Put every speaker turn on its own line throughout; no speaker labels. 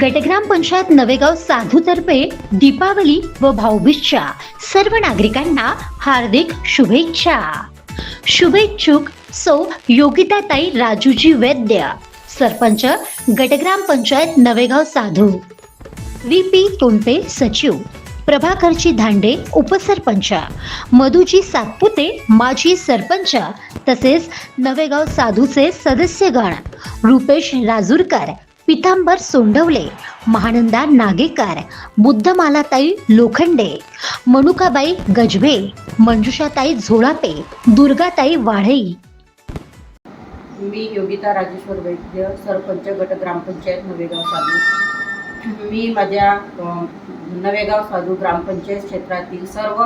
गटग्राम पंचायत नवेगाव साधूतर्फे दीपावली व भाऊबीजच्या सर्व नागरिकांना हार्दिक शुभेच्छा. शुभेच्छुक सौ योगिताताई राजूजी वैद्य सरपंच गटग्राम पंचायत नवेगाव साधू. व्ही पी तोंडपे सचिव प्रभाकरजी धांडे उपसरपंच मधुजी सातपुते माजी सरपंच तसेच नवेगाव साधूचे सदस्यगण रुपेश राजूरकर पितांबर सोंडवले. महानंदा नागेकर बुद्धमालाताई लोखंडे मनुकाबाई गजबे मंजुषाताई झोळापे दुर्गाताई वाढई.
मी योगिता राजेश्वर वैद्य सरपंच गट ग्रामपंचायत नवेगाव साधू. मी माझ्या नवेगाव साधू ग्रामपंचायत क्षेत्रातील सर्व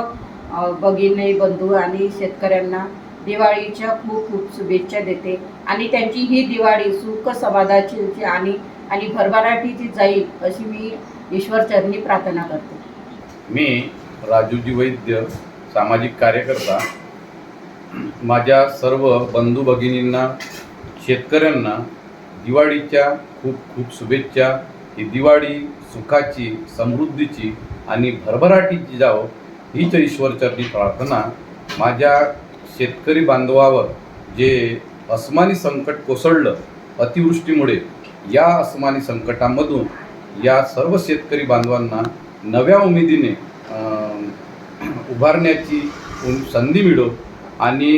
भगिनी बंधू आणि शेतकऱ्यांना दिवाळीच्या खूप खूप शुभेच्छा देते. आणि त्यांची ही दिवाळी सुख समाधाची आणि आणि भरभराटीची जाईल अशी मी ईश्वरचरणी प्रार्थना करते.
मी राजूजी वैद्य सामाजिक कार्यकर्ता माझ्या सर्व बंधू भगिनींना शेतकऱ्यांना दिवाळीच्या खूप खूप शुभेच्छा. ही दिवाळी सुखाची समृद्धीची आणि भरभराटीची जावो हीच ईश्वरचरणी प्रार्थना. माझ्या शेतकरी बांधवावर जे अस्मानी संकट कोसळलं अतिवृष्टीमुळे या अस्मानी संकटामधून या सर्व शेतकरी बांधवांना नव्या उमेदीने उभारण्याची संधी मिळो आणि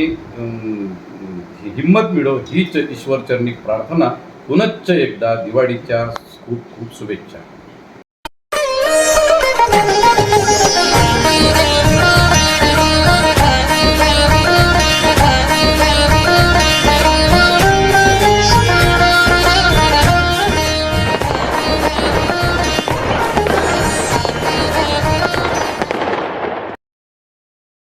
हिंमत मिळो हीच ईश्वरचरणी प्रार्थना. पुनच्च एकदा दिवाळीच्या खूप खूप शुभेच्छा.